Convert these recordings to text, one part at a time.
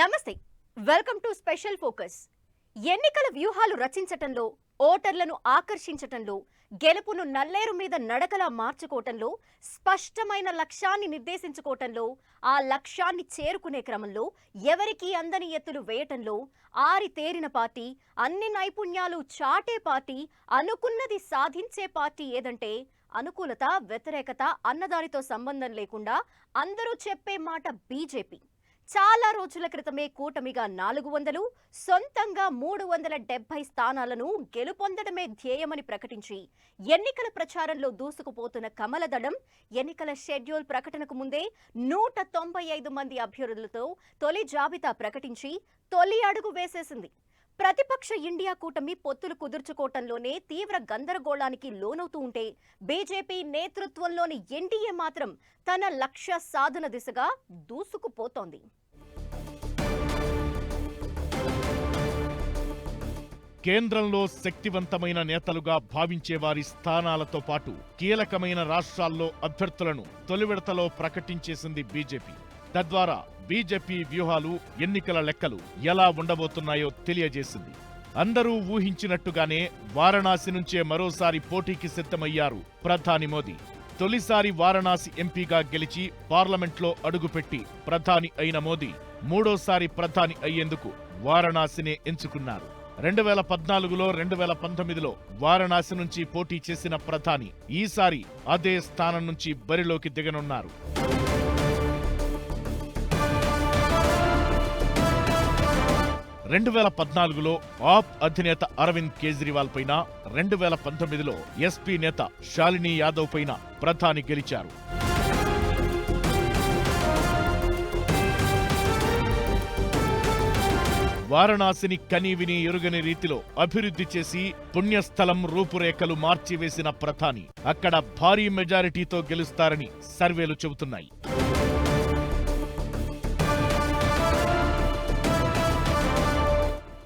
నమస్తే. Welcome to special focus. ఎన్నికల వ్యూహాలు రచించటంలో ఓటర్లను ఆకర్షించటంలో గెలుపును నల్లేరు మీద నడకలా మార్చుకోవటంలో స్పష్టమైన లక్ష్యాన్ని నిర్దేశించుకోవటంలో ఆ లక్ష్యాన్ని చేరుకునే క్రమంలో ఎవరికీ అందని ఎత్తులు వేయటంలో ఆరితేరిన పార్టీ అన్ని నైపుణ్యాలు చాటే పార్టీ అనుకున్నది సాధించే పార్టీ ఏదంటే అనుకూలత వ్యతిరేకత అన్నదానితో సంబంధం లేకుండా అందరూ చెప్పే మాట బీజేపీ. చాలా రోజుల క్రితమే కూటమిగా నాలుగు వందలు సొంతంగా మూడు వందల డెబ్బై స్థానాలను గెలుపొందడమే ధ్యేయమని ప్రకటించి ఎన్నికల ప్రచారంలో దూసుకుపోతున్న కమలదళం ఎన్నికల షెడ్యూల్ ప్రకటనకు ముందే నూట తొంభై ఐదు మంది అభ్యర్థులతో తొలి జాబితా ప్రకటించి తొలి అడుగు వేసేసింది. ప్రతిపక్ష ఇండియా కూటమి పొత్తులు కుదుర్చుకోవటంలోనే తీవ్ర గందరగోళానికి లోనవుతూ ఉంటే బీజేపీ నేతృత్వంలోని ఎన్డీఏ మాత్రం తన లక్ష్య సాధన దిశగా దూసుకుపోతోంది. కేంద్రంలో శక్తివంతమైన నేతలుగా భావించే వారి స్థానాలతో పాటు కీలకమైన రాష్ట్రాల్లో అభ్యర్థులను తొలి విడతలో ప్రకటించేసింది బీజేపీ. తద్వారా బీజేపీ వ్యూహాలు ఎన్నికల లెక్కలు ఎలా ఉండబోతున్నాయో తెలియజేసింది. అందరూ ఊహించినట్టుగానే వారణాసి నుంచే మరోసారి పోటీకి సిద్ధమయ్యారు ప్రధాని మోదీ. తొలిసారి వారణాసి ఎంపీగా గెలిచి పార్లమెంట్లో అడుగుపెట్టి ప్రధాని అయిన మోదీ మూడోసారి ప్రధాని అయ్యేందుకు వారణాసినే ఎంచుకున్నారు. రెండు వేల పద్నాలుగులో రెండు వేల పంతొమ్మిదిలో వారణాసి నుంచి పోటీ చేసిన ప్రధాని ఈసారి అదే స్థానం నుంచి బరిలోకి దిగనున్నారు. రెండు వేల పద్నాలుగులో ఆప్ అధినేత అరవింద్ కేజ్రీవాల్ పైన రెండు వేల పంతొమ్మిదిలో ఎస్పీ నేత శాలిని యాదవ్ పైన ప్రధాని గెలిచారు. వారణాసిని కనీవిని ఎరుగని రీతిలో అభివృద్ధి చేసి పుణ్యస్థలం రూపురేఖలు మార్చివేసిన ప్రధాని. అక్కడ భారీ మెజారిటీతో గెలుస్తారని సర్వేలు చెబుతున్నాయి.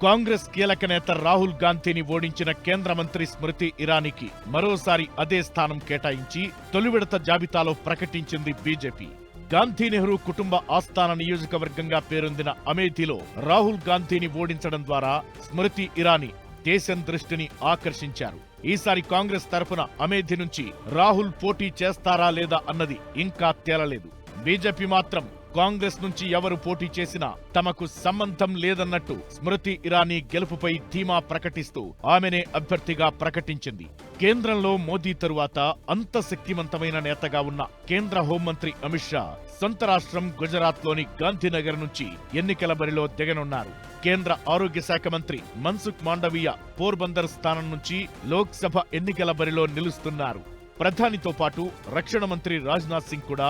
కాంగ్రెస్ కీలక నేత రాహుల్ గాంధీని ఓడించిన కేంద్ర మంత్రి స్మృతి ఇరానీకి మరోసారి అదే స్థానం కేటాయించి తొలి విడత జాబితాలో ప్రకటించింది బీజేపీ. గాంధీ నెహ్రూ కుటుంబ ఆస్థాన నియోజకవర్గంగా పేరొందిన అమేథీలో రాహుల్ గాంధీని ఓడించడం ద్వారా స్మృతి ఇరానీ దేశం దృష్టిని ఆకర్షించారు. ఈసారి కాంగ్రెస్ తరపున అమేథీ నుంచి రాహుల్ పోటీ చేస్తారా లేదా అన్నది ఇంకా తేలలేదు. బీజేపీ మాత్రం కాంగ్రెస్ నుంచి ఎవరు పోటీ చేసినా తమకు సంబంధం లేదన్నట్టు స్మృతి ఇరానీ గెలుపుపై ధీమా ప్రకటిస్తూ ఆమెనే అభ్యర్థిగా ప్రకటించింది. కేంద్రంలో మోదీ తరువాత అంత శక్తివంతమైన నేతగా ఉన్న కేంద్ర హోంమంత్రి అమిత్ షా సొంత రాష్ట్రం గుజరాత్లోని గాంధీనగర్ నుంచి ఎన్నికల బరిలో దిగనున్నారు. కేంద్ర ఆరోగ్య శాఖ మంత్రి మన్సుఖ్ మాండవీయ పోర్బందర్ స్థానం నుంచి లోక్సభ ఎన్నికల బరిలో నిలుస్తున్నారు. ప్రధానితో పాటు రక్షణ మంత్రి రాజ్నాథ్ సింగ్ కూడా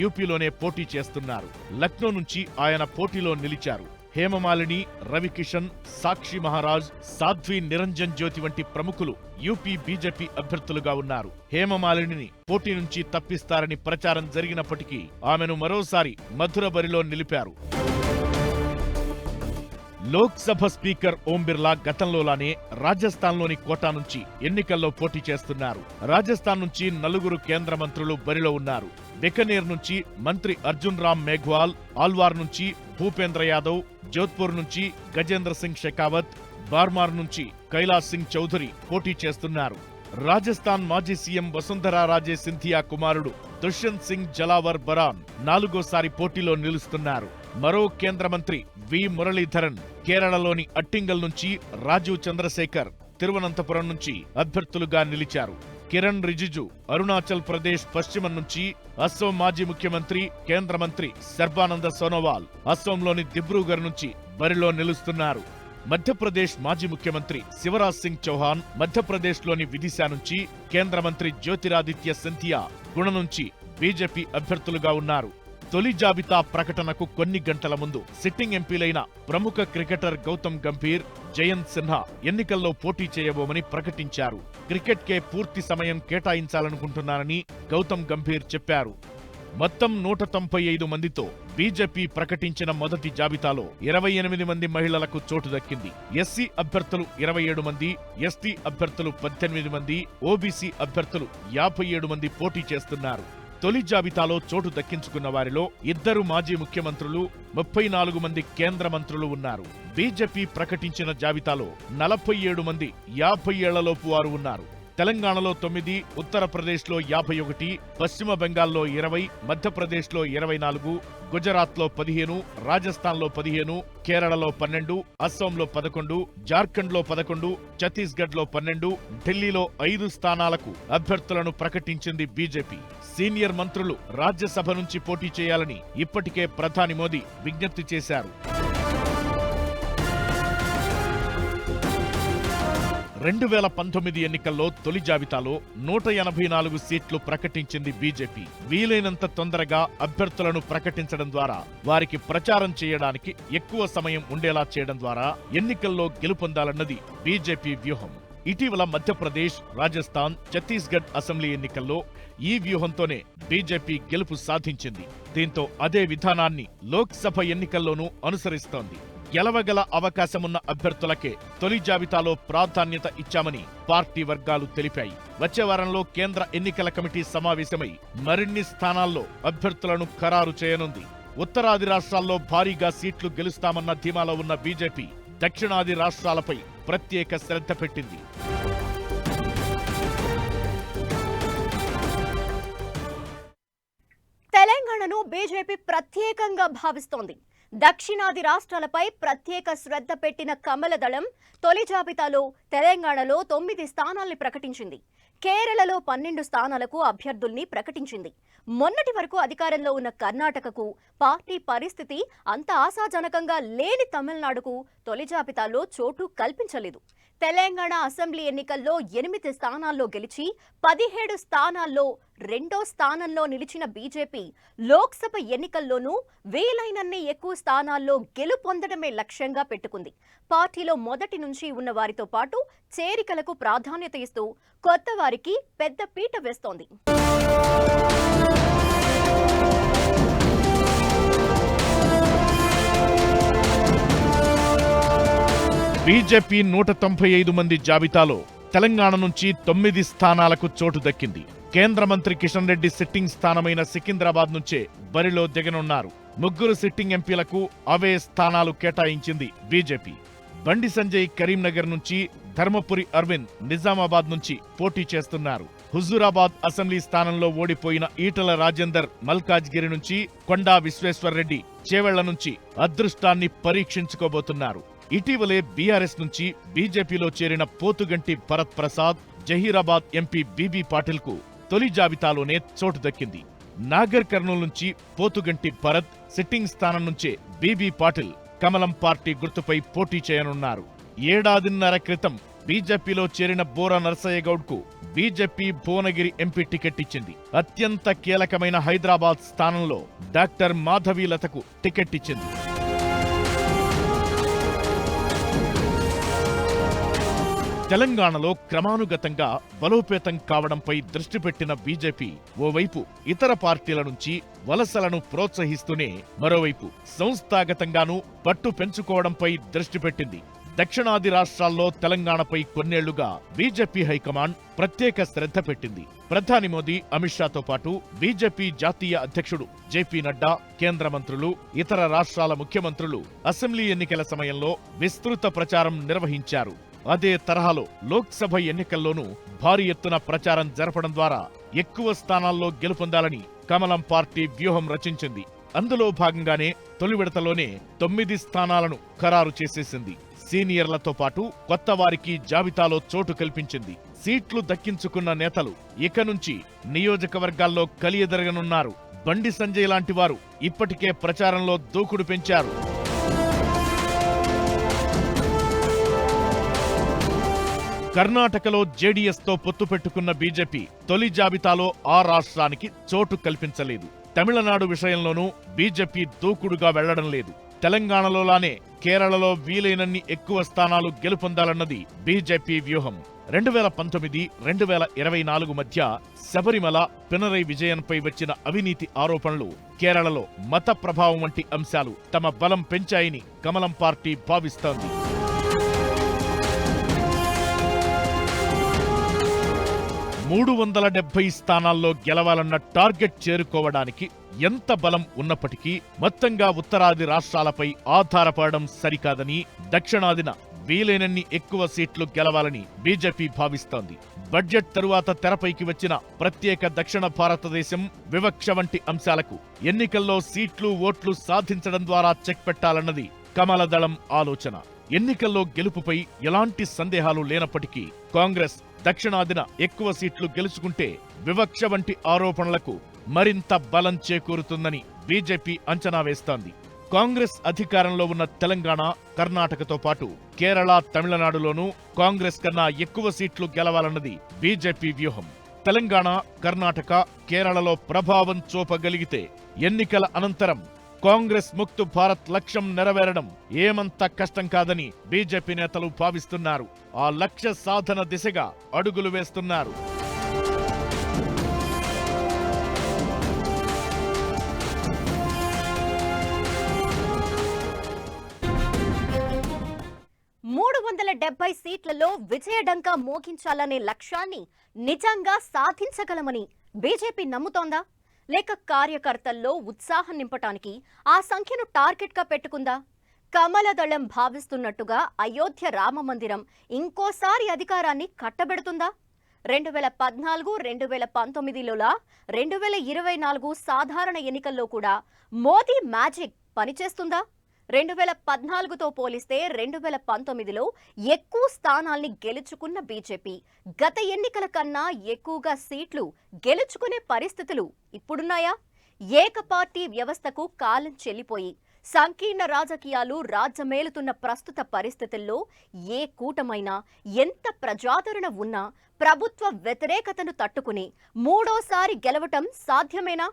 యూపీలోనే పోటీ చేస్తున్నారు. లక్నో నుంచి ఆయన పోటీలో నిలిచారు. హేమమాలిని రవికిషన్ సాక్షి మహారాజ్ సాధ్వి నిరంజన్ జ్యోతి వంటి ప్రముఖులు యూపీ బీజేపీ అభ్యర్థులుగా ఉన్నారు. హేమమాలినిని పోటీ నుంచి తప్పిస్తారని ప్రచారం జరిగినప్పటికీ ఆమెను మరోసారి మధుర బరిలో నిలిపారు. లోక్సభ స్పీకర్ ఓం బిర్లా గతంలోలానే రాజస్థాన్లోని కోటా నుంచి ఎన్నికల్లో పోటీ చేస్తున్నారు. రాజస్థాన్ నుంచి నలుగురు కేంద్ర మంత్రులు బరిలో ఉన్నారు. బికనేర్ నుంచి మంత్రి అర్జున్ రామ్ మేఘ్వాల్ ఆల్వార్ నుంచి భూపేంద్ర యాదవ్ జోధ్పూర్ నుంచి గజేంద్ర సింగ్ షెకావత్ బార్మార్ నుంచి కైలాస్ సింగ్ చౌదరి పోటీ చేస్తున్నారు. రాజస్థాన్ మాజీ సీఎం వసుంధరా రాజే సింధియా కుమారుడు దుష్యంత్ సింగ్ జలావర్ బరాన్ నాలుగోసారి పోటీలో నిలుస్తున్నారు. మరో కేంద్ర మంత్రి వి. మురళీధరన్ కేరళలోని అట్టింగల్ నుంచి రాజీవ్ చంద్రశేఖర్ తిరువనంతపురం నుంచి అభ్యర్థులుగా నిలిచారు. కిరణ్ రిజిజు అరుణాచల్ ప్రదేశ్ పశ్చిమం నుంచి అస్సోం మాజీ ముఖ్యమంత్రి కేంద్ర మంత్రి సర్బానంద సోనోవాల్ అస్సోంలోని దిబ్రూగర్ నుంచి బరిలో నిలుస్తున్నారు. మధ్యప్రదేశ్ మాజీ ముఖ్యమంత్రి శివరాజ్ సింగ్ చౌహాన్ మధ్యప్రదేశ్లోని విదిశా నుంచి కేంద్ర మంత్రి జ్యోతిరాదిత్య సింధియా గుణ నుంచి బీజేపీ అభ్యర్థులుగా ఉన్నారు. తొలి జాబితా ప్రకటనకు కొన్ని గంటల ముందు సిట్టింగ్ ఎంపీలైన ప్రముఖ క్రికెటర్ గౌతమ్ గంభీర్ జయంత్ సిన్హా ఎన్నికల్లో పోటీ చేయబోమని ప్రకటించారు. క్రికెట్కే పూర్తి సమయం కేటాయించాలనుకుంటున్నారని గౌతమ్ గంభీర్ చెప్పారు. మొత్తం నూట తొంభై ఐదు మందితో బీజేపీ ప్రకటించిన మొదటి జాబితాలో ఇరవై ఎనిమిది మంది మహిళలకు చోటు దక్కింది. ఎస్సీ అభ్యర్థులు ఇరవై ఏడు మంది ఎస్టీ అభ్యర్థులు పద్దెనిమిది మంది ఓబీసీ అభ్యర్థులు యాభై ఏడు మంది పోటీ చేస్తున్నారు. తొలి జాబితాలో చోటు దక్కించుకున్న వారిలో ఇద్దరు మాజీ ముఖ్యమంత్రులు ముప్పై నాలుగు మంది కేంద్ర మంత్రులు ఉన్నారు. బీజేపీ ప్రకటించిన జాబితాలో నలభై ఏడు మంది యాభై ఏళ్ళలోపు వారు ఉన్నారు. తెలంగాణలో తొమ్మిది ఉత్తరప్రదేశ్లో యాభై ఒకటి పశ్చిమ బెంగాల్లో ఇరవై మధ్యప్రదేశ్లో ఇరవై నాలుగు గుజరాత్లో పదిహేను రాజస్థాన్లో పదిహేను కేరళలో పన్నెండు అస్సాంలో పదకొండు జార్ఖండ్లో పదకొండు ఛత్తీస్గఢ్లో పన్నెండు ఢిల్లీలో ఐదు స్థానాలకు అభ్యర్థులను ప్రకటించింది బీజేపీ. సీనియర్ మంత్రులు రాజ్యసభ నుంచి పోటీ చేయాలని ఇప్పటికే ప్రధాని మోదీ విజ్ఞప్తి చేశారు. రెండు వేల పంతొమ్మిది ఎన్నికల్లో తొలి జాబితాలో నూట ఎనభై నాలుగు సీట్లు ప్రకటించింది బీజేపీ. వీలైనంత తొందరగా అభ్యర్థులను ప్రకటించడం ద్వారా వారికి ప్రచారం చేయడానికి ఎక్కువ సమయం ఉండేలా చేయడం ద్వారా ఎన్నికల్లో గెలుపొందాలన్నది బీజేపీ వ్యూహం. ఇటీవల మధ్యప్రదేశ్ రాజస్థాన్ ఛత్తీస్గఢ్ అసెంబ్లీ ఎన్నికల్లో ఈ వ్యూహంతోనే బీజేపీ గెలుపు సాధించింది. దీంతో అదే విధానాన్ని లోక్సభ ఎన్నికల్లోనూ అనుసరిస్తోంది. గెలవగల అవకాశమున్న అభ్యర్థులకే తొలి జాబితాలో ప్రాధాన్యత ఇచ్చామని పార్టీ వర్గాలు తెలిపాయి. వచ్చే వారంలో కేంద్ర ఎన్నికల కమిటీ సమావేశమై మరిన్ని స్థానాల్లో అభ్యర్థులను ఖరారు చేయనుంది. ఉత్తరాది రాష్ట్రాల్లో భారీగా సీట్లు గెలుస్తామన్న ధీమాలో ఉన్న బీజేపీ దక్షిణాది రాష్ట్రాలపై ప్రత్యేక శ్రద్ధ పెట్టింది. తెలంగాణను బీజేపీ ప్రత్యేకంగా భావిస్తోంది. దక్షిణాది రాష్ట్రాలపై ప్రత్యేక శ్రద్ధ పెట్టిన కమల దళం తొలి జాబితాలో తెలంగాణలో తొమ్మిది స్థానాల్ని ప్రకటించింది. కేరళలో పన్నెండు స్థానాలకు అభ్యర్థుల్ని ప్రకటించింది. మొన్నటి వరకు అధికారంలో ఉన్న కర్ణాటకకు పార్టీ పరిస్థితి అంత ఆశాజనకంగా లేని తమిళనాడుకు తొలి జాబితాలో చోటు కల్పించలేదు. తెలంగాణ అసెంబ్లీ ఎన్నికల్లో ఎనిమిది స్థానాల్లో గెలిచి పదిహేడు స్థానాల్లో రెండో స్థానంలో నిలిచిన బీజేపీ లోక్సభ ఎన్నికల్లోనూ వీలైనన్ని ఎక్కువ స్థానాల్లో గెలుపొందడమే లక్ష్యంగా పెట్టుకుంది. పార్టీలో మొదటి నుంచి ఉన్న వారితో పాటు చేరికలకు ప్రాధాన్యత ఇస్తూ కొత్త వారికి పెద్ద పీట వేస్తోంది. బీజేపీ నూట తొంభై ఐదు మంది జాబితాలో తెలంగాణ నుంచి తొమ్మిది స్థానాలకు చోటు దక్కింది. కేంద్ర మంత్రి కిషన్ రెడ్డి సిట్టింగ్ స్థానమైన సికింద్రాబాద్ నుంచే బరిలో దిగనున్నారు. ముగ్గురు సిట్టింగ్ ఎంపీలకు అవే స్థానాలు కేటాయించింది బీజేపీ. బండి సంజయ్ కరీంనగర్ నుంచి ధర్మపురి అరవింద్ నిజామాబాద్ నుంచి పోటీ చేస్తున్నారు. హుజూరాబాద్ అసెంబ్లీ స్థానంలో ఓడిపోయిన ఈటల రాజేందర్ మల్కాజ్గిరి నుంచి కొండా విశ్వేశ్వర్రెడ్డి చేవెళ్ళ నుంచి అదృష్టాన్ని పరీక్షించుకోబోతున్నారు. ఇటీవలే బీఆర్ఎస్ నుంచి బీజేపీలో చేరిన పోతుగంటి భరత్ ప్రసాద్ జహీరాబాద్ ఎంపీ బీబీ పాటిల్కు తొలి జాబితాలోనే చోటు దక్కింది. నాగర్ కర్నూలు నుంచి పోతుగంటి భరత్ సిట్టింగ్ స్థానం నుంచే బీబీ పాటిల్ కమలం పార్టీ గుర్తుపై పోటీ చేయనున్నారు. ఏడాదిన్నర క్రితం బీజేపీలో చేరిన బోరా నరసయ్య గౌడ్కు బీజేపీ భువనగిరి ఎంపీ టికెట్ ఇచ్చింది. అత్యంత కీలకమైన హైదరాబాద్ స్థానంలో డాక్టర్ మాధవీలతకు టికెట్ ఇచ్చింది. తెలంగాణలో క్రమానుగతంగా బలోపేతం కావడంపై దృష్టి పెట్టిన బీజేపీ ఓవైపు ఇతర పార్టీల నుంచి వలసలను ప్రోత్సహిస్తూనే మరోవైపు సంస్థాగతంగానూ పట్టు పెంచుకోవడంపై దృష్టి పెట్టింది. దక్షిణాది రాష్ట్రాల్లో తెలంగాణపై కొన్నేళ్ళుగా బీజేపీ హైకమాండ్ ప్రత్యేక శ్రద్ధ పెట్టింది. ప్రధాని మోదీ అమిత్ షాతో పాటు బీజేపీ జాతీయ అధ్యక్షుడు జేపీ నడ్డా కేంద్ర మంత్రులు ఇతర రాష్ట్రాల ముఖ్యమంత్రులు అసెంబ్లీ ఎన్నికల సమయంలో విస్తృత ప్రచారం నిర్వహించారు. అదే తరహాలో లోక్సభ ఎన్నికల్లోనూ భారీ ఎత్తున ప్రచారం జరపడం ద్వారా ఎక్కువ స్థానాల్లో గెలుపొందాలని కమలం పార్టీ వ్యూహం రచించింది. అందులో భాగంగానే తొలి విడతలోనే తొమ్మిది స్థానాలను ఖరారు చేసేసింది. సీనియర్లతో పాటు కొత్త వారికి జాబితాలో చోటు కల్పించింది. సీట్లు దక్కించుకున్న నేతలు ఇక నుంచి నియోజకవర్గాల్లో కలియదరగనున్నారు. బండి సంజయ్ లాంటి వారు ఇప్పటికే ప్రచారంలో దూకుడు పెంచారు. కర్ణాటకలో జేడీఎస్తో పొత్తు పెట్టుకున్న బీజేపీ తొలి జాబితాలో ఆ రాష్ట్రానికి చోటు కల్పించలేదు. తమిళనాడు విషయంలోనూ బీజేపీ దూకుడుగా వెళ్ళడం లేదు. తెలంగాణలోలానే కేరళలో వీలైనన్ని ఎక్కువ స్థానాలు గెలుపొందాలన్నది బీజేపీ వ్యూహం. రెండు వేల పంతొమ్మిది రెండు వేల ఇరవై నాలుగు మధ్య శబరిమల పినరై విజయన్పై వచ్చిన అవినీతి ఆరోపణలు కేరళలో మత ప్రభావం వంటి అంశాలు తమ బలం పెంచాయని కమలం పార్టీ భావిస్తోంది. మూడు వందల డెబ్బై స్థానాల్లో గెలవాలన్న టార్గెట్ చేరుకోవడానికి ఎంత బలం ఉన్నప్పటికీ మొత్తంగా ఉత్తరాది రాష్ట్రాలపై ఆధారపడడం సరికాదని దక్షిణాదిన వీలైనన్ని ఎక్కువ సీట్లు గెలవాలని బీజేపీ భావిస్తోంది. బడ్జెట్ తరువాత తెరపైకి వచ్చిన ప్రత్యేక దక్షిణ భారతదేశం వివక్ష వంటి అంశాలకు ఎన్నికల్లో సీట్లు ఓట్లు సాధించడం ద్వారా చెక్ పెట్టాలన్నది కమలదళం ఆలోచన. ఎన్నికల్లో గెలుపుపై ఎలాంటి సందేహాలు లేనప్పటికీ కాంగ్రెస్ దక్షిణాదిన ఎక్కువ సీట్లు గెలుచుకుంటే వివక్ష వంటి ఆరోపణలకు మరింత బలం చేకూరుతుందని బీజేపీ అంచనా వేస్తోంది. కాంగ్రెస్ అధికారంలో ఉన్న తెలంగాణ కర్ణాటకతో పాటు కేరళ తమిళనాడులోనూ కాంగ్రెస్ కన్నా ఎక్కువ సీట్లు గెలవాలన్నది బీజేపీ వ్యూహం. తెలంగాణ కర్ణాటక కేరళలో ప్రభావం చూపగలిగితే ఎన్నికల అనంతరం కాంగ్రెస్ ముక్తు భారత్ లక్ష్యం నెరవేరడం ఏమంత కష్టం కాదని బీజేపీ నేతలు భావిస్తున్నారు. ఆ లక్ష్య సాధన దిశగా అడుగులు వేస్తున్నారు. మూడు వందల డెబ్బై సీట్లలో విజయడంకా మోగించాలనే లక్ష్యాన్ని నిజంగా సాధించగలమని బీజేపీ నమ్ముతోందా? లేక కార్యకర్తల్లో ఉత్సాహం నింపటానికి ఆ సంఖ్యను టార్గెట్గా పెట్టుకుందా? కమలదళం భావిస్తున్నట్టుగా అయోధ్య రామ మందిరం ఇంకోసారి అధికారాన్ని కట్టబెడుతుందా? రెండు వేల పద్నాలుగు రెండు వేల పంతొమ్మిదిలోలా రెండు వేల ఇరవై నాలుగు సాధారణ ఎన్నికల్లో కూడా మోదీ మ్యాజిక్ పనిచేస్తుందా? రెండు వేల పద్నాలుగుతో పోలిస్తే రెండు వేల పంతొమ్మిదిలో ఎక్కువ స్థానాల్ని గెలుచుకున్న బీజేపీ. గత ఎన్నికల కన్నా ఎక్కువగా సీట్లు గెలుచుకునే పరిస్థితులు ఇప్పుడున్నాయా? ఏకపార్టీ వ్యవస్థకు కాలం చెల్లిపోయి సంకీర్ణ రాజకీయాలు రాజ్యమేలుతున్న ప్రస్తుత పరిస్థితుల్లో ఏ కూటమైనా ఎంత ప్రజాదరణ ఉన్నా ప్రభుత్వ వ్యతిరేకతను తట్టుకుని మూడోసారి గెలవటం సాధ్యమేనా?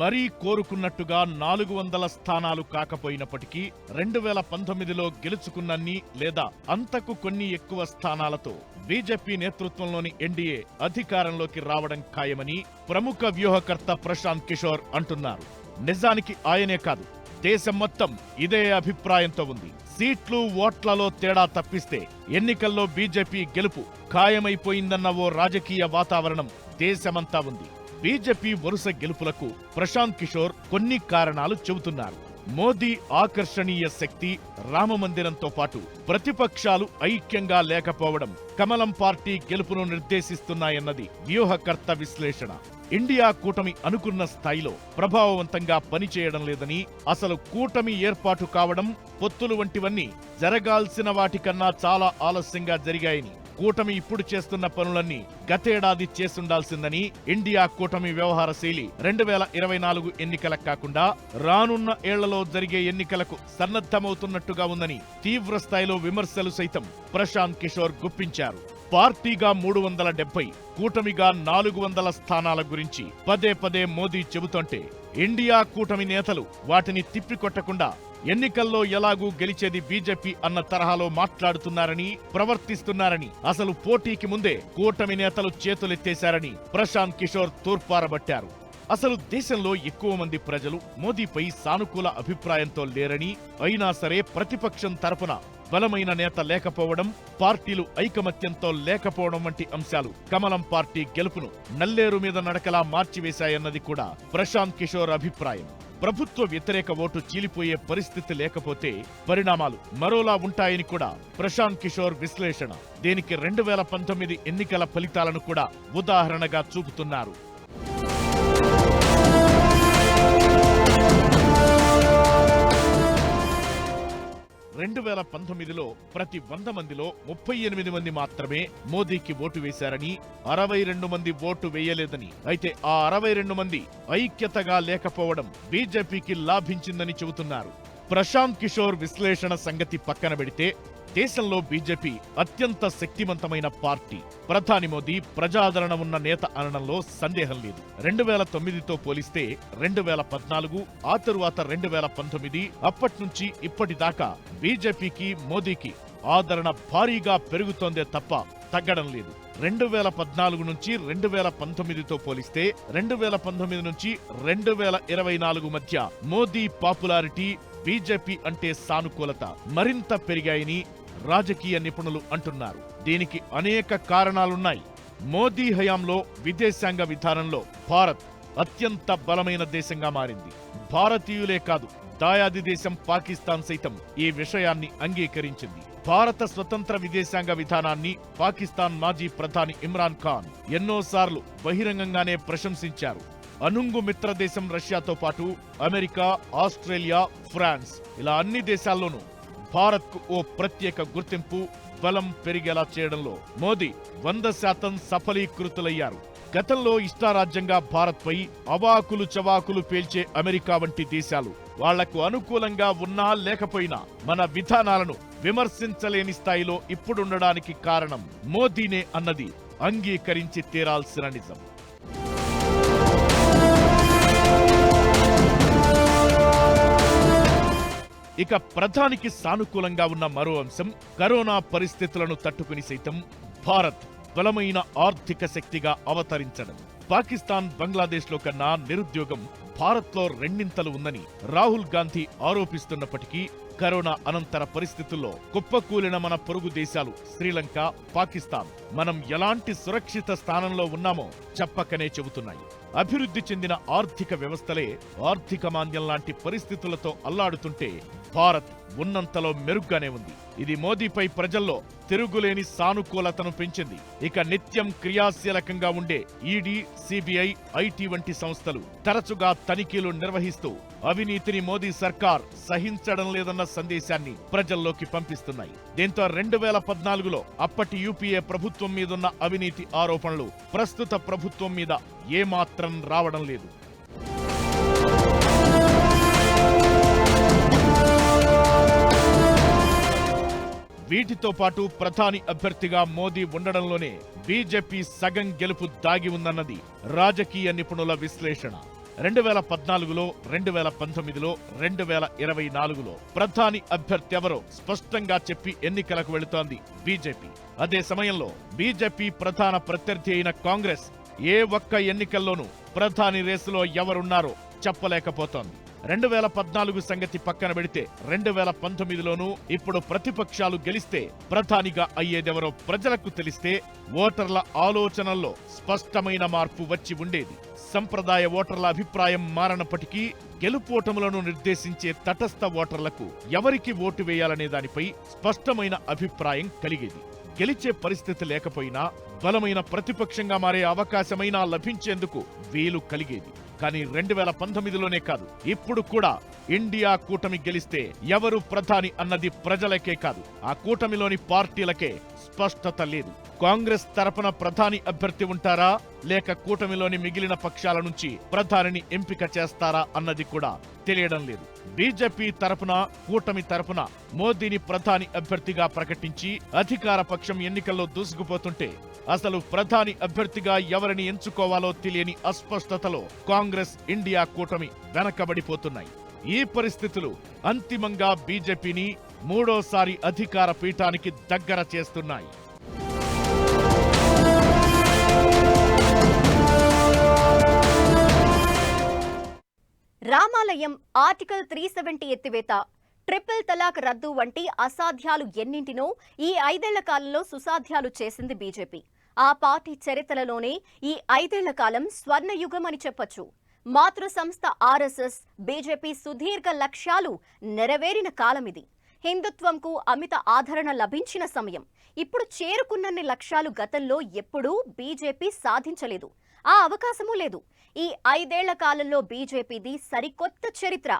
మరీ కోరుకున్నట్టుగా నాలుగు వందల స్థానాలు కాకపోయినప్పటికీ రెండు వేల పంతొమ్మిదిలో గెలుచుకున్నన్ని లేదా అంతకు కొన్ని ఎక్కువ స్థానాలతో బీజేపీ నేతృత్వంలోని ఎన్డీఏ అధికారంలోకి రావడం ఖాయమని ప్రముఖ వ్యూహకర్త ప్రశాంత్ కిషోర్ అంటున్నారు. నిజానికి ఆయనే కాదు దేశం మొత్తం ఇదే అభిప్రాయంతో ఉంది. సీట్లు ఓట్లలో తేడా తప్పిస్తే ఎన్నికల్లో బీజేపీ గెలుపు ఖాయమైపోయిందన్న ఓ రాజకీయ వాతావరణం దేశమంతా ఉంది. బీజేపీ వరుస గెలుపులకు ప్రశాంత్ కిషోర్ కొన్ని కారణాలు చెబుతున్నారు. మోదీ ఆకర్షణీయ శక్తి రామమందిరంతో పాటు ప్రతిపక్షాలు ఐక్యంగా లేకపోవడం కమలం పార్టీ గెలుపును నిర్దేశిస్తున్నాయన్నది వ్యూహకర్త విశ్లేషణ. ఇండియా కూటమి అనుకున్న స్థాయిలో ప్రభావవంతంగా పనిచేయడం లేదని అసలు కూటమి ఏర్పాటు కావడం పొత్తులు వంటివన్నీ జరగాల్సిన వాటికన్నా చాలా ఆలస్యంగా జరిగాయని కూటమి ఇప్పుడు చేస్తున్న పనులన్నీ గతేడాది చేసుండాల్సిందని ఇండియా కూటమి వ్యవహార శైలి రెండు వేల ఇరవై నాలుగు ఎన్నికలకు కాకుండా రానున్న ఏళ్ళలో జరిగే ఎన్నికలకు సన్నద్ధమవుతున్నట్టుగా ఉందని తీవ్ర స్థాయిలో విమర్శలు సైతం ప్రశాంత్ కిషోర్ గుప్పించారు. పార్టీగా మూడు వందల డెబ్బై కూటమిగా నాలుగు వందల స్థానాల గురించి పదే పదే మోదీ చెబుతుంటే ఇండియా కూటమి నేతలు వాటిని తిప్పికొట్టకుండా ఎన్నికల్లో ఎలాగూ గెలిచేది బీజేపీ అన్న తరహాలో మాట్లాడుతున్నారని ప్రవర్తిస్తున్నారని అసలు పోటీకి ముందే కూటమి నేతలు చేతులెత్తేశారని ప్రశాంత్ కిషోర్ తూర్పారబట్టారు. అసలు దేశంలో ఎక్కువ మంది ప్రజలు మోదీపై సానుకూల అభిప్రాయంతో లేరని అయినా సరే ప్రతిపక్షం తరపున బలమైన నేత లేకపోవడం పార్టీలు ఐకమత్యంతో లేకపోవడం వంటి అంశాలు కమలం పార్టీ గెలుపును నల్లేరు మీద నడకలా మార్చివేశాయన్నది కూడా ప్రశాంత్ కిషోర్ అభిప్రాయం. ప్రభుత్వ వ్యతిరేక ఓటు చీలిపోయే పరిస్థితి లేకపోతే పరిణామాలు మరోలా ఉంటాయని కూడా ప్రశాంత్ కిషోర్ విశ్లేషణ. దీనికి రెండు వేల పంతొమ్మిది ఎన్నికల ఫలితాలను కూడా ఉదాహరణగా చూపుతున్నారు. రెండు వేల పంతొమ్మిదిలో ప్రతి వంద మందిలో ముప్పై ఎనిమిది మంది మాత్రమే మోదీకి ఓటు వేశారని అరవై రెండు మంది ఓటు వేయలేదని. అయితే ఆ అరవై రెండు మంది ఐక్యతగా లేకపోవడం బీజేపీకి లాభించిందని చెబుతున్నారు. ప్రశాంత్ కిషోర్ విశ్లేషణ సంగతి పక్కన పెడితే దేశంలో బీజేపీ అత్యంత శక్తివంతమైన పార్టీ. ప్రధాని మోదీ ప్రజాదరణ ఉన్న నేత అనడంలో సందేహం లేదు. రెండు వేల తొమ్మిదితో పోలిస్తే రెండు వేల పద్నాలుగు ఆ తరువాత రెండు వేల పంతొమ్మిది అప్పట్నుంచి ఇప్పటిదాకా బీజేపీకి మోదీకి ఆదరణ భారీగా పెరుగుతోందే తప్ప తగ్గడం లేదు. రెండు వేల పద్నాలుగు నుంచి రెండు వేల పంతొమ్మిదితో పోలిస్తే రెండు వేల పంతొమ్మిది నుంచి రెండు వేల ఇరవై నాలుగు మధ్య మోదీ పాపులారిటీ బీజేపీ అంటే సానుకూలత మరింత పెరిగాయని రాజకీయ నిపుణులు అంటున్నారు. దీనికి అనేక కారణాలున్నాయి. మోదీ హయాంలో విదేశాంగ విధానంలో భారత్ అత్యంత బలమైన దేశంగా మారింది. భారతీయులే కాదు దాయాది దేశం పాకిస్తాన్ సైతం ఈ విషయాన్ని అంగీకరించింది. భారత స్వతంత్ర విదేశాంగ విధానాన్ని పాకిస్తాన్ మాజీ ప్రధాని ఇమ్రాన్ ఖాన్ ఎన్నోసార్లు బహిరంగంగానే ప్రశంసించారు. అనుంగు మిత్రదేశం రష్యాతో పాటు అమెరికా ఆస్ట్రేలియా ఫ్రాన్స్ ఇలా అన్ని దేశాల్లోనూ భారత్కు ఓ ప్రత్యేక గుర్తింపు బలం పెరిగేలా చేయడంలో మోదీ వంద శాతం సఫలీకృతులయ్యారు. గతంలో ఇష్టారాజ్యంగా భారత్పై అవాకులు చవాకులు పేల్చే అమెరికా వంటి దేశాలు వాళ్ళకు అనుకూలంగా ఉన్నా లేకపోయినా మన విధానాలను విమర్శించలేని స్థాయిలో ఇప్పుడుండడానికి కారణం మోదీనే అన్నది అంగీకరించి తీరాల్సిన నిజం. ఇక ప్రధానికి సానుకూలంగా ఉన్న మరో అంశం కరోనా పరిస్థితులను తట్టుకుని సైతం భారత్ బలమైన ఆర్థిక శక్తిగా అవతరించడం. పాకిస్తాన్ బంగ్లాదేశ్లో కన్నా నిరుద్యోగం భారత్లో రెండింతలు ఉందని రాహుల్ గాంధీ ఆరోపిస్తున్నప్పటికీ కరోనా అనంతర పరిస్థితుల్లో కుప్పకూలిన మన పొరుగు దేశాలు శ్రీలంక పాకిస్తాన్. మనం ఎలాంటి సురక్షిత స్థానంలో ఉన్నామో చెప్పకనే చెబుతున్నాయి. అభివృద్ధి చెందిన ఆర్థిక వ్యవస్థలే ఆర్థిక మాంద్యం లాంటి పరిస్థితులతో అల్లాడుతుంటే భారత్ ఉన్నంతలో మెరుగ్గానే ఉంది. ఇది మోదీపై ప్రజల్లో తిరుగులేని సానుకూలతను పెంచింది. ఇక నిత్యం క్రియాశీలకంగా ఉండే ఈడీ సిబిఐ ఐటీ వంటి సంస్థలు తరచుగా తనిఖీలు నిర్వహిస్తూ అవినీతిని మోదీ సర్కార్ సహించడం లేదన్న సందేశాన్ని ప్రజల్లోకి పంపిస్తున్నాయి. దీంతో రెండు వేల పద్నాలుగులో అప్పటి యూపీఏ ప్రభుత్వం మీదున్న అవినీతి ఆరోపణలు ప్రస్తుత ప్రభుత్వం మీద ఏమాత్రం రావడం లేదు. వీటితో పాటు ప్రధాని అభ్యర్థిగా మోదీ ఉండడంలోనే బీజేపీ సగం గెలుపు దాగి ఉందన్నది రాజకీయ నిపుణుల విశ్లేషణ. రెండు వేల పద్నాలుగులో రెండు వేల పంతొమ్మిదిలో రెండు వేల ఇరవై నాలుగులో. ప్రధాని అభ్యర్థి ఎవరో స్పష్టంగా చెప్పి ఎన్నికలకు వెళుతోంది బీజేపీ. అదే సమయంలో బీజేపీ ప్రధాన ప్రత్యర్థి అయిన కాంగ్రెస్ ఏ ఒక్క ఎన్నికల్లోనూ ప్రధాని రేసులో ఎవరున్నారో చెప్పలేకపోతోంది. రెండు వేల పద్నాలుగు సంగతి పక్కన పెడితే రెండు వేల పంతొమ్మిదిలోనూ ఇప్పుడు ప్రతిపక్షాలు గెలిస్తే ప్రధానిగా అయ్యేదెవరో ప్రజలకు తెలిస్తే ఓటర్ల ఆలోచనల్లో స్పష్టమైన మార్పు వచ్చి ఉండేది. సంప్రదాయ ఓటర్ల అభిప్రాయం మారనప్పటికీ గెలుపోటములను నిర్దేశించే తటస్థ ఓటర్లకు ఎవరికి ఓటు వేయాలనే దానిపై స్పష్టమైన అభిప్రాయం కలిగేది. గెలిచే పరిస్థితి లేకపోయినా బలమైన ప్రతిపక్షంగా మారే అవకాశమైనా లభించేందుకు వీలు కలిగేది. కానీ రెండు వేల పంతొమ్మిదిలోనే కాదు. ఇప్పుడు కూడా ఇండియా కూటమి గెలిస్తే ఎవరు ప్రధాని అన్నది ప్రజలకే కాదు. ఆ కూటమిలోని పార్టీలకే స్పష్టత లేదు. కాంగ్రెస్ తరపున ప్రధాని అభ్యర్థి ఉంటారా? లేక కూటమిలోని మిగిలిన పక్షాల నుంచి ప్రధానిని ఎంపిక చేస్తారా అన్నది కూడా తెలియడం లేదు. బీజేపీ తరపున కూటమి తరపున మోదీని ప్రధాని అభ్యర్థిగా ప్రకటించి అధికార పక్షం ఎన్నికల్లో దూసుకుపోతుంటే అసలు ప్రధాని అభ్యర్థిగా ఎవరిని ఎంచుకోవాలో తెలియని అస్పష్టతలో కాంగ్రెస్ ఇండియా కూటమి వెనకబడిపోతున్నాయి. ఈ పరిస్థితులు అంతిమంగా బీజేపీని మూడోసారి అధికార పీఠానికి దగ్గర చేస్తున్నాయి. రామాలయం ఆర్టికల్ త్రీ సెవెంటీ ఎత్తివేత ట్రిపుల్ తలాక్ రద్దు వంటి అసాధ్యాలు ఎన్నింటినో ఈ ఐదేళ్ళ కాలంలో సుసాధ్యాలు చేసింది బీజేపీ. ఆ పార్టీ చరిత్రలోనే ఈ ఐదేళ్ళ కాలం స్వర్ణయుగం అని చెప్పొచ్చు. మాతృ సంస్థ ఆర్ఎస్ఎస్ బీజేపీ సుదీర్ఘ లక్ష్యాలు నెరవేరిన కాలమిది. హిందుత్వంకు అమిత ఆదరణ లభించిన సమయం. ఇప్పుడు చేరుకున్నన్ని లక్ష్యాలు గతంలో ఎప్పుడూ బీజేపీ సాధించలేదు. ఆ అవకాశమూ లేదు. ఈ ఐదేళ్ళ కాలంలో బీజేపీది సరికొత్త చరిత్ర.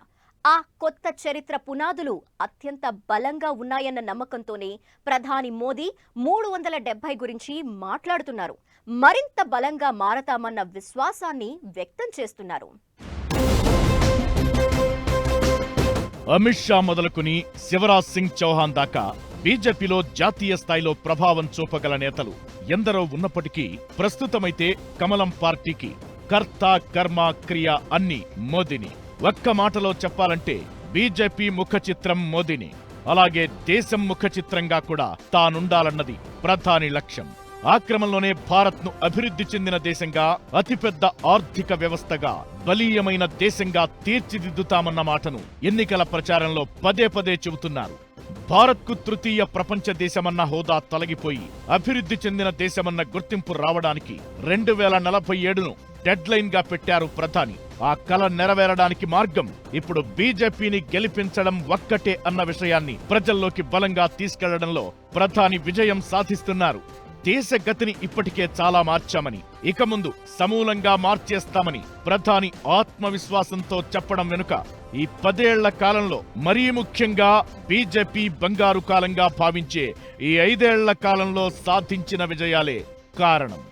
ఆ కొత్త చరిత్ర పునాదులు అత్యంత బలంగా ఉన్నాయన్న నమ్మకంతోనే ప్రధాని మోదీ మూడు వందల డెబ్బై గురించి మాట్లాడుతున్నారు. మరింత బలంగా మారతామన్న విశ్వాసాన్ని వ్యక్తం చేస్తున్నారు. అమిత్ షా మొదలుకుని శివరాజ్ సింగ్ చౌహాన్ దాకా బీజేపీలో జాతీయ స్థాయిలో ప్రభావం చూపగల నేతలు ఎందరో ఉన్నప్పటికీ ప్రస్తుతమైతే కమలం పార్టీకి కర్త కర్మ క్రియ అన్ని మోదీని. ఒక్క మాటలో చెప్పాలంటే బీజేపీ ముఖ చిత్రం మోదీని. అలాగే దేశం ముఖ చిత్రంగా కూడా తానుండాలన్నది ప్రధాని లక్ష్యం. ఆ క్రమంలోనే భారత్ను అభివృద్ధి చెందిన దేశంగా అతిపెద్ద ఆర్థిక వ్యవస్థగా బలీయమైన దేశంగా తీర్చిదిద్దుతామన్న మాటను ఎన్నికల ప్రచారంలో పదే పదే చెబుతున్నారు. భారత్కు తృతీయ ప్రపంచ దేశమన్న హోదా తొలగిపోయి అభివృద్ధి చెందిన దేశమన్న గుర్తింపు రావడానికి రెండు వేల నలభై ఏడును డెడ్ లైన్గా పెట్టారు ప్రధాని. ఆ కల నెరవేరడానికి మార్గం ఇప్పుడు బీజేపీని గెలిపించడం ఒక్కటే అన్న విషయాన్ని ప్రజల్లోకి బలంగా తీసుకెళ్ళడంలో ప్రధాని విజయం సాధిస్తున్నారు. దేశ గతిని ఇప్పటికే చాలా మార్చామని ఇక ముందు సమూలంగా మార్చేస్తామని ప్రధాని ఆత్మవిశ్వాసంతో చెప్పడం వెనుక ఈ పదేళ్ళ కాలంలో మరీ ముఖ్యంగా బీజేపీ బంగారు కాలంగా భావించే ఈ ఐదేళ్ళ కాలంలో సాధించిన విజయాలే కారణం.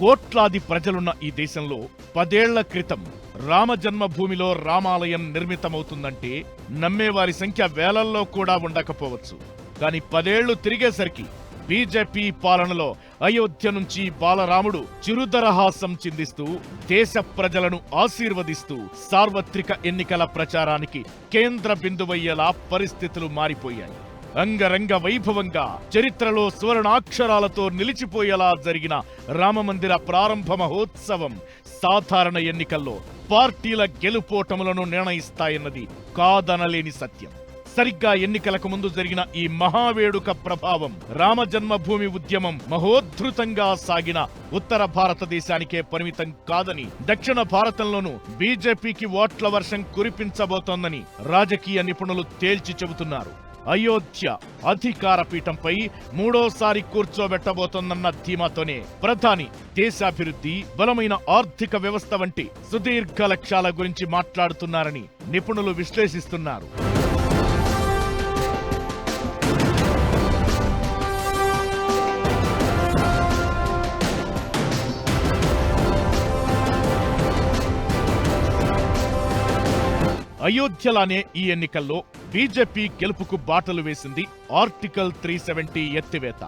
కోట్లాది ప్రజలున్న ఈ దేశంలో పదేళ్ళ క్రితం రామ జన్మభూమిలో రామాలయం నిర్మితమవుతుందంటే నమ్మేవారి సంఖ్య వేలల్లో కూడా ఉండకపోవచ్చు. కానీ పదేళ్ళు తిరిగేసరికి బీజేపీ పాలనలో అయోధ్య నుంచి బాలరాముడు చిరుదరహాసం చిందిస్తూ దేశ ప్రజలను ఆశీర్వదిస్తూ సార్వత్రిక ఎన్నికల ప్రచారానికి కేంద్ర బిందువయ్యేలా పరిస్థితులు మారిపోయాయి. అంగరంగ వైభవంగా చరిత్రలో సువర్ణాక్షరాలతో నిలిచిపోయేలా జరిగిన రామమందిర ప్రారంభ మహోత్సవం సాధారణ ఎన్నికల్లో పార్టీల గెలుపోటములను నిర్ణయిస్తాయన్నది కాదనలేని సత్యం. సరిగ్గా ఎన్నికలకు ముందు జరిగిన ఈ మహావేడుక ప్రభావం రామ జన్మభూమి ఉద్యమం మహోద్ధృతంగా సాగిన ఉత్తర భారతదేశానికే పరిమితం కాదని దక్షిణ భారతంలోనూ బీజేపీకి ఓట్ల వర్షం కురిపించబోతోందని రాజకీయ నిపుణులు తేల్చి చెబుతున్నారు. అయోధ్య అధికార పీఠంపై మూడోసారి కూర్చోబెట్టబోతోందన్న ధీమాతోనే ప్రధాని దేశాభివృద్ధి బలమైన ఆర్థిక వ్యవస్థ వంటి సుదీర్ఘ లక్ష్యాల గురించి మాట్లాడుతున్నారని నిపుణులు విశ్లేషిస్తున్నారు. అయోధ్యలానే ఈ ఎన్నికల్లో బీజేపీ గెలుపుకు బాటలు వేసింది ఆర్టికల్ త్రీ సెవెంటీ ఎత్తివేత.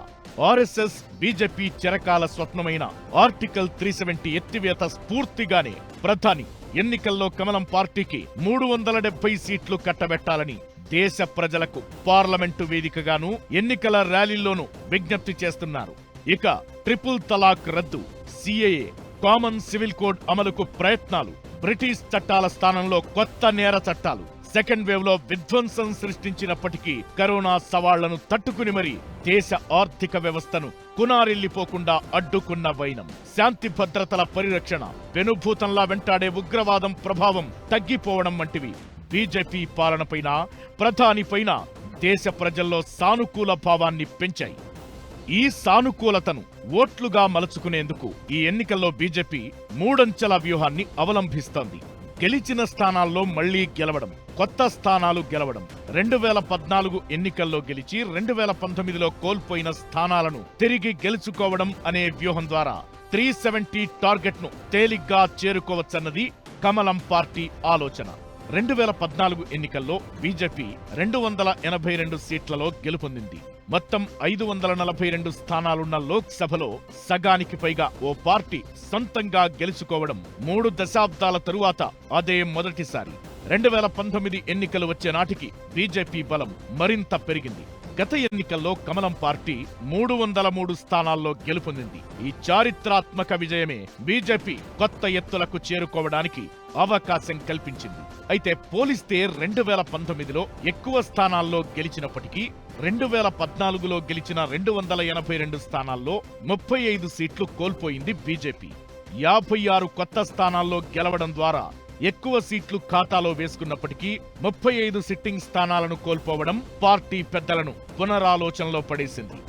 ఆర్ఎస్ఎస్ బీజేపీ చిరకాల స్వప్నమైన ఆర్టికల్ త్రీ సెవెంటీ ఎత్తివేత స్ఫూర్తిగానే ప్రధాని ఎన్నికల్లో కమలం పార్టీకి మూడు వందల డెబ్బై సీట్లు కట్టబెట్టాలని దేశ ప్రజలకు పార్లమెంటు వేదికగాను ఎన్నికల ర్యాలీల్లోనూ విజ్ఞప్తి చేస్తున్నారు. ఇక ట్రిపుల్ తలాక్ రద్దు సిఏఏ కామన్ సివిల్ కోడ్ అమలుకు ప్రయత్నాలు బ్రిటిష్ చట్టాల స్థానంలో కొత్త నేర చట్టాలు. సెకండ్ వేవ్లో విధ్వంసం సృష్టించినప్పటికీ కరోనా సవాళ్ళను తట్టుకుని మరి దేశ ఆర్థిక వ్యవస్థను కునారిల్లిపోకుండా అడ్డుకున్న వైనం. శాంతి భద్రతల పరిరక్షణ వెనుభూతంలా వెంటాడే ఉగ్రవాదం ప్రభావం తగ్గిపోవడం వంటివి. బీజేపీ పాలనపైన ప్రధానిపైన దేశ ప్రజల్లో సానుకూల భావాన్ని పెంచాయి. ఈ సానుకూలతను ఓట్లుగా మలుచుకునేందుకు ఈ ఎన్నికల్లో బీజేపీ మూడంచెల వ్యూహాన్ని అవలంబిస్తోంది గెలిచిన స్థానాల్లో మళ్ళీ గెలవడం కొత్త స్థానాలు గెలవడం రెండు వేల పద్నాలుగు ఎన్నికల్లో గెలిచి రెండు వేల పంతొమ్మిదిలో కోల్పోయిన స్థానాలను తిరిగి గెలుచుకోవడం అనే వ్యూహం ద్వారా త్రీ సెవెంటీ టార్గెట్ను తేలిగ్గా చేరుకోవచ్చన్నది కమలం పార్టీ ఆలోచన. రెండు వేల పద్నాలుగు ఎన్నికల్లో బీజేపీ రెండు వందల ఎనభై రెండు సీట్లలో గెలుపొందింది. మొత్తం ఐదు వందల నలభై రెండు స్థానాలున్న లోక్సభలో సగానికి పైగా ఓ పార్టీ సొంతంగా గెలుచుకోవడం మూడు దశాబ్దాల తరువాత అదే మొదటిసారి. రెండు వేల పంతొమ్మిది ఎన్నికలు వచ్చే నాటికి బీజేపీ బలం మరింత పెరిగింది. గత ఎన్నికల్లో కమలం పార్టీ మూడు వందల మూడు స్థానాల్లో గెలుపొందింది. ఈ చారిత్రాత్మక విజయమే బీజేపీ కొత్త ఎత్తులకు చేరుకోవడానికి అవకాశం కల్పించింది. అయితే పోలిస్తే రెండు వేల పంతొమ్మిదిలో ఎక్కువ స్థానాల్లో గెలిచినప్పటికీ రెండు వేల పద్నాలుగులో గెలిచిన రెండు వందల ఎనభై రెండు స్థానాల్లో ముప్పై ఐదు సీట్లు కోల్పోయింది బీజేపీ. యాభై ఆరు కొత్త స్థానాల్లో గెలవడం ద్వారా ఎక్కువ సీట్లు ఖాతాలో వేసుకున్నప్పటికీ ముప్పై ఐదు సిట్టింగ్ స్థానాలను కోల్పోవడం పార్టీ పెద్దలను పునరాలోచనలో పడేసింది.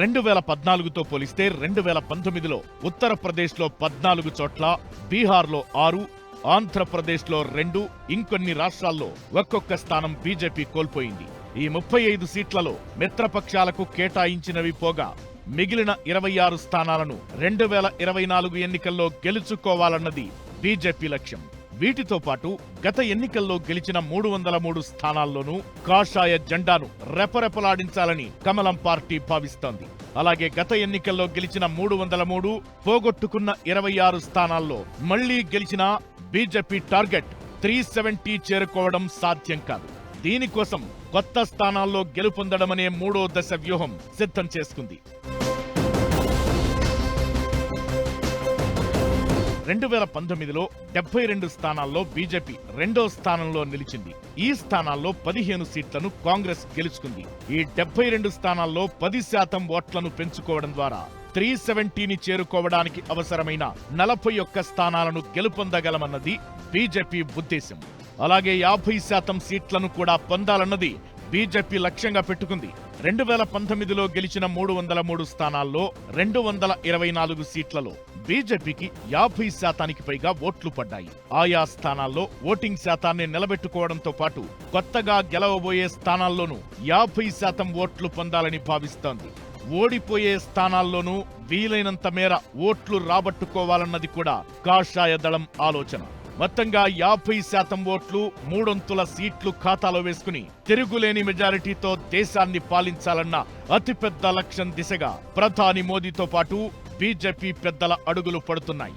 రెండు వేల పద్నాలుగుతో పోలిస్తే రెండు వేల పంతొమ్మిదిలో ఉత్తరప్రదేశ్లో పద్నాలుగు చోట్ల బీహార్లో ఆరు ఆంధ్రప్రదేశ్లో రెండు ఇంకొన్ని రాష్ట్రాల్లో ఒక్కొక్క స్థానం బీజేపీ కోల్పోయింది. ఈ ముప్పై ఐదు సీట్లలో మిత్రపక్షాలకు కేటాయించినవి పోగా మిగిలిన ఇరవై ఆరు స్థానాలను రెండు వేల ఇరవై నాలుగు ఎన్నికల్లో గెలుచుకోవాలన్నది బీజేపీ లక్ష్యం. వీటితో పాటు గత ఎన్నికల్లో గెలిచిన మూడు వందల మూడు స్థానాల్లోనూ కాషాయ జెండాను రెపరెపలాడించాలని కమలం పార్టీ భావిస్తోంది. అలాగే గత ఎన్నికల్లో గెలిచిన మూడు వందల మూడు పోగొట్టుకున్న ఇరవై ఆరు స్థానాల్లో మళ్ళీ గెలిచిన బీజేపీ టార్గెట్ త్రీ సెవెంటీ చేరుకోవడం సాధ్యం కాదు. దీనికోసం కొత్త స్థానాల్లో గెలుపొందడమనే మూడో దశ వ్యూహం సిద్ధం చేసుకుంది. రెండు వేల పంతొమ్మిదిలో డెబ్బై రెండు స్థానాల్లో బీజేపీ రెండో స్థానంలో నిలిచింది. ఈ స్థానాల్లో పదిహేను సీట్లను కాంగ్రెస్ గెలుచుకుంది. ఈ డెబ్బై రెండు స్థానాల్లో పది శాతం ఓట్లను పెంచుకోవడం ద్వారా త్రీ సెవెంటీని చేరుకోవడానికి అవసరమైన నలభై ఒక్క స్థానాలను గెలుపొందగలమన్నది బీజేపీ ఉద్దేశం. అలాగే యాభై శాతం సీట్లను కూడా పొందాలన్నది బీజేపీ లక్ష్యంగా పెట్టుకుంది. రెండు వేల పంతొమ్మిదిలో గెలిచిన మూడు వందల మూడు స్థానాల్లో రెండు వందల ఇరవై నాలుగు సీట్లలో బీజేపీకి యాభై శాతానికి పైగా ఓట్లు పడ్డాయి. ఆయా స్థానాల్లో ఓటింగ్ శాతాన్ని నిలబెట్టుకోవడంతో పాటు కొత్తగా గెలవబోయే స్థానాల్లోనూ యాభై శాతం ఓట్లు పొందాలని భావిస్తోంది. ఓడిపోయే స్థానాల్లోనూ వీలైనంత మేర ఓట్లు రాబట్టుకోవాలన్నది కూడా కాషాయ దళం ఆలోచన. మొత్తంగా యాభై శాతం ఓట్లు మూడొంతుల సీట్లు ఖాతాలో వేసుకుని తిరుగులేని మెజారిటీతో దేశాన్ని పాలించాలన్న అతిపెద్ద లక్ష్యం దిశగా ప్రధాని మోదీతో పాటు బీజేపీ పెద్దల అడుగులు పడుతున్నాయి.